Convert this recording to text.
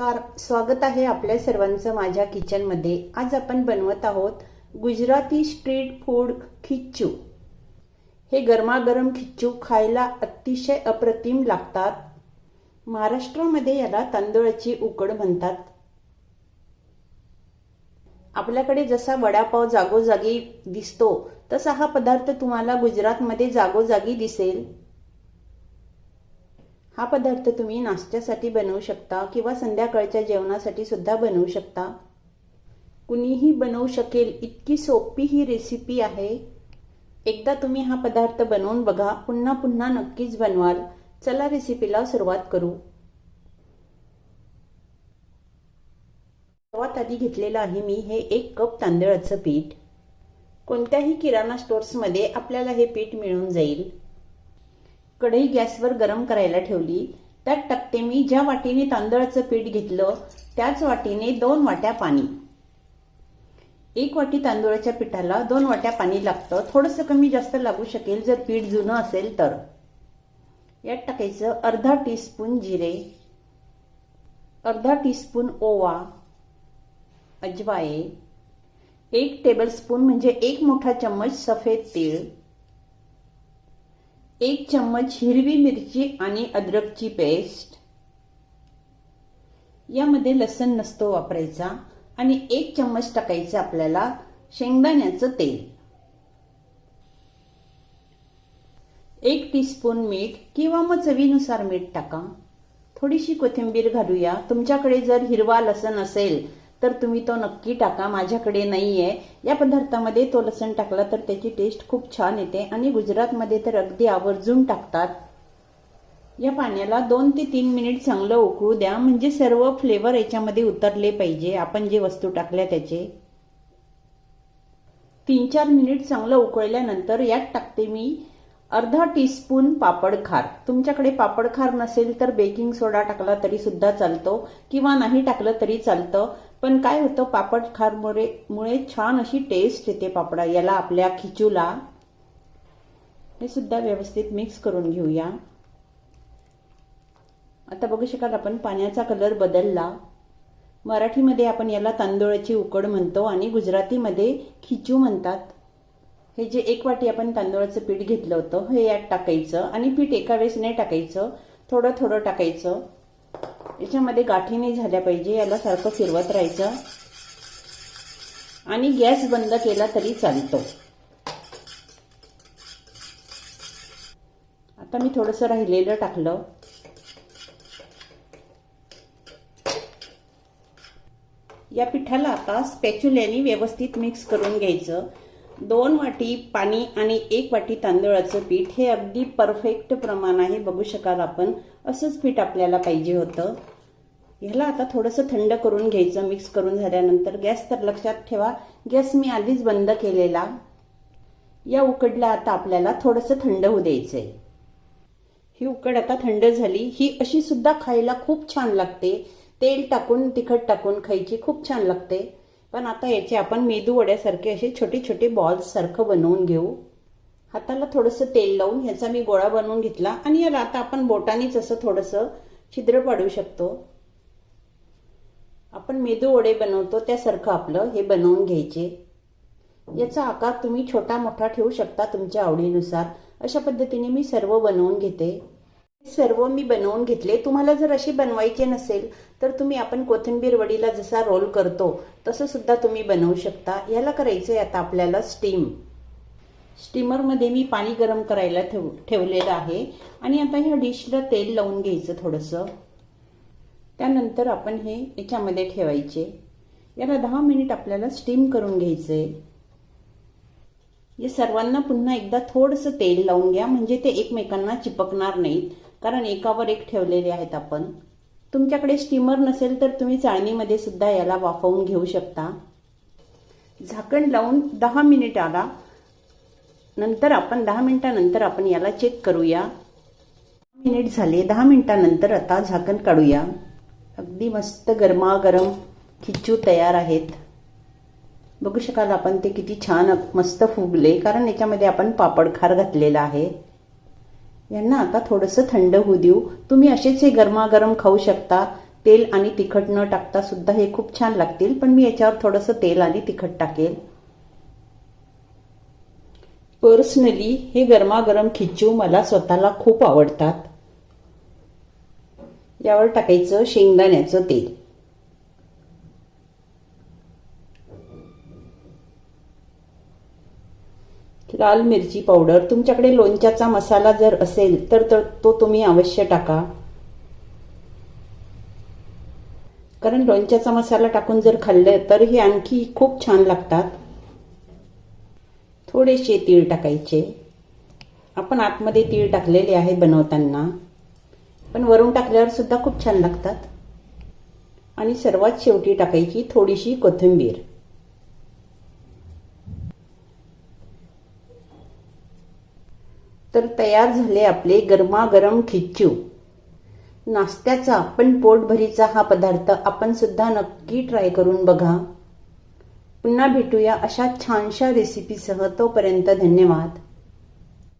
नमस्कार. स्वागत आहे आपल्या सर्वांचं माझ्या किचनमध्ये. आज आपण बनवत आहोत गुजराती स्ट्रीट फूड खिच्चू. हे गरमागरम खिच्चू खायला अतिशय अप्रतिम लागतात. महाराष्ट्रामध्ये याला तांदूळाची उकड म्हणतात. आपल्याकडे जसा वडापाव जागोजागी दिसतो तसा हा पदार्थ तुम्हाला गुजरातमध्ये जागोजागी दिसेल. हा पदार्थ तुम्ही नाश्त्यासाठी बनवू शकता किंवा संध्याकाळच्या जेवणासाठी सुद्धा बनवू शकता. कुणीही बनवू शकेल इतकी सोपी ही रेसिपी आहे. एकदा तुम्ही हा पदार्थ बनवून बघा पुन्हा पुन्हा नक्कीच बनवाल. चला रेसिपीला सुरुवात करू. सर्वात आधी घेतलेलं आहे मी हे एक कप तांदळाचं पीठ. कोणत्याही किराणा स्टोर्समध्ये आपल्याला हे पीठ मिळून जाईल. कढई गॅसवर गरम करायला ठेवली. त्यात टाकते मी ज्या वाटीने तांदळाचं पीठ घेतलं त्याच वाटीने दोन वाट्या पाणी. एक वाटी तांदूळाच्या पिठाला दोन वाट्या पाणी लागतं. थोडंसं कमी जास्त लागू शकेल जर पीठ जुनं असेल तर. यात टाकायचं अर्धा टीस्पून जिरे अर्धा टीस्पून ओवा अजवाये एक टेबलस्पून म्हणजे एक मोठा चम्मच सफेद तीळ एक चम्मच हिरवी मिरची आणि अद्रकची पेस्ट. यामध्ये लसण नसतो वापरायचा आणि एक चम्मच टाकायचं आपल्याला शेंगदाण्याचं तेल. एक टीस्पून मीठ किंवा मग चवीनुसार मीठ टाका. थोडीशी कोथिंबीर घालूया. तुमच्याकडे जर हिरवा लसण असेल तर तुम्ही तो नक्की टाका माझ्याकडे नाही आहे या पदार्थामध्ये तो लसण टाकला तर त्याची टेस्ट खूप छान येते आणि गुजरातमध्ये तर अगदी आवर्जून टाकतात. या पाण्याला दोन ते तीन मिनिट चांगलं उकळू द्या म्हणजे सर्व फ्लेवर याच्यामध्ये उतरले पाहिजे. आपण जे वस्तू टाकल्या त्याचे. तीन चार मिनिट चांगलं उकळल्यानंतर यात टाकते मी अर्धा टीस्पून पापड खार. तुमच्याकडे पापड खार नसेल तर बेकिंग सोडा टाकला तरी सुद्धा चालतो किंवा नाही टाकलं तरी चालतं. पण काय होतं पापड खारमुळे मुळे छान अशी टेस्ट येते पापडा. याला आपल्या खिचूला हे सुद्धा व्यवस्थित मिक्स करून घेऊया. आता बघू शकाल आपण पाण्याचा कलर बदलला. मराठीमध्ये आपण याला तांदूळाची उकड म्हणतो आणि गुजरातीमध्ये खिचू म्हणतात. हे जे एक वाटी आपण तांदूळाचं पीठ घेतलं होतं हे यात टाकायचं आणि पीठ एका वेळेस नाही टाकायचं थोडं थोडं टाकायचं. याच्यामध्ये गाठी नाही झाल्या पाहिजे याला सारखं फिरवत राहायचं. आणि गॅस बंद केला तरी चालतो. आता मी थोडंसं राहिलेलं टाकलं. या पिठाला आता स्पॅच्युल्याने व्यवस्थित मिक्स करून घ्यायचं. दोन वाटी पाणी आणि एक वाटी तांदूळाचं पीठ हे अगदी परफेक्ट प्रमाण आहे बघू शकाल आपण. असंच पीठ आपल्याला पाहिजे होतं. ह्याला आता थोडंसं थंड करून घ्यायचं मिक्स करून झाल्यानंतर. गॅस तर लक्षात ठेवा. गॅस मी आधीच बंद केलेला. या उकडला आता आपल्याला थोडंसं थंड होऊ द्यायचंय. ही उकड आता थंड झाली. ही अशी सुद्धा खायला खूप छान लागते. तेल टाकून तिखट टाकून खायची खूप छान लागते. पण आता याचे आपण मेदू वड्यासारखे असे छोटे छोटे बॉल्स सारखं बनवून घेऊ. हाताला थोडंसं तेल लावून ह्याचा मी गोळा बनवून घेतला. आणि याला आता आपण बोटानीच असं थोडंसं छिद्र पाडू शकतो. आपण मेदू वडे बनवतो त्यासारखं आपलं हे बनवून घ्यायचे. याचा आकार तुम्ही छोटा मोठा ठेवू शकता तुमच्या आवडीनुसार. अशा पद्धतीने मी सर्व बनवून घेते. सर्व मी बनवून घेतले. तुम्हाला जर अशी बनवायचे नसेल तर तुम्ही आपण कोथिंबीर वडीला जसा रोल करतो तसं सुद्धा तुम्ही बनवू शकता. याला करायचं आहे आता आपल्याला स्टीम स्टीमरमध्ये मी पाणी गरम करायला ठेव ठेवलेलं आहे. आणि आता ह्या डिशला तेल लावून घ्यायचं थोडंसं. त्यानंतर आपण हे याच्यामध्ये ठेवायचे. याला दहा मिनिट आपल्याला स्टीम करून घ्यायचं आहे या सर्वांना पुन्हा एकदा थोडंसं तेल लावून घ्या म्हणजे ते एकमेकांना चिपकणार नाहीत कारण एकावर एक ठेवलेले आहेत आपण. तुमच्याकडे स्टीमर नसेल तर तुम्ही चाळणीमध्ये सुद्धा याला वाफवून घेऊ शकता. झाकण लावून दहा मिनिट आला. नंतर आपण दहा मिनिटानंतर आपण याला चेक करूया. मिनिट झाले दहा मिनिटानंतर आता झाकण काढूया. अगदी मस्त गरमागरम खिच्चू तयार आहेत. बघू शकाल आपण ते किती छान मस्त फुगले कारण याच्यामध्ये आपण पापड खार घातलेला आहे. यांना आता थोडंसं थंड होऊ देऊ. तुम्ही असेच हे गरमागरम खाऊ शकता. तेल आणि तिखट न टाकता सुद्धा हे खूप छान लागतील पण मी याच्यावर थोडंसं तेल आणि तिखट टाकेल. पर्सनली हे गरमागरम खिचू मला स्वतःला खूप आवडतात. यावर टाकायचं शेंगदाण्याचं तेल. लाल मिरची पावडर. तुमच्याकडे लोणच्याचा मसाला जर असेल तर तर तो तुम्ही अवश्य टाका. कारण लोणच्याचा मसाला टाकून जर खाल्लं तर हे आणखी खूप छान लागतात. थोडेसे तीळ टाकायचे. आपण आतमध्ये तीळ टाकलेले आहे बनवताना. पण वरून टाकल्यावर सुद्धा खूप छान लागतात. आणि सर्वात शेवटी टाकायची थोडीशी कोथिंबीर. तर तयार झाले आपले गरमागरम खिच्चू. नाश्त्याचा पण पोटभरीचा हा पदार्थ आपण सुद्धा नक्की ट्राय करून बघा. पुन्हा भेटूया अशा छानशा रेसिपीसह तोपर्यंत धन्यवाद.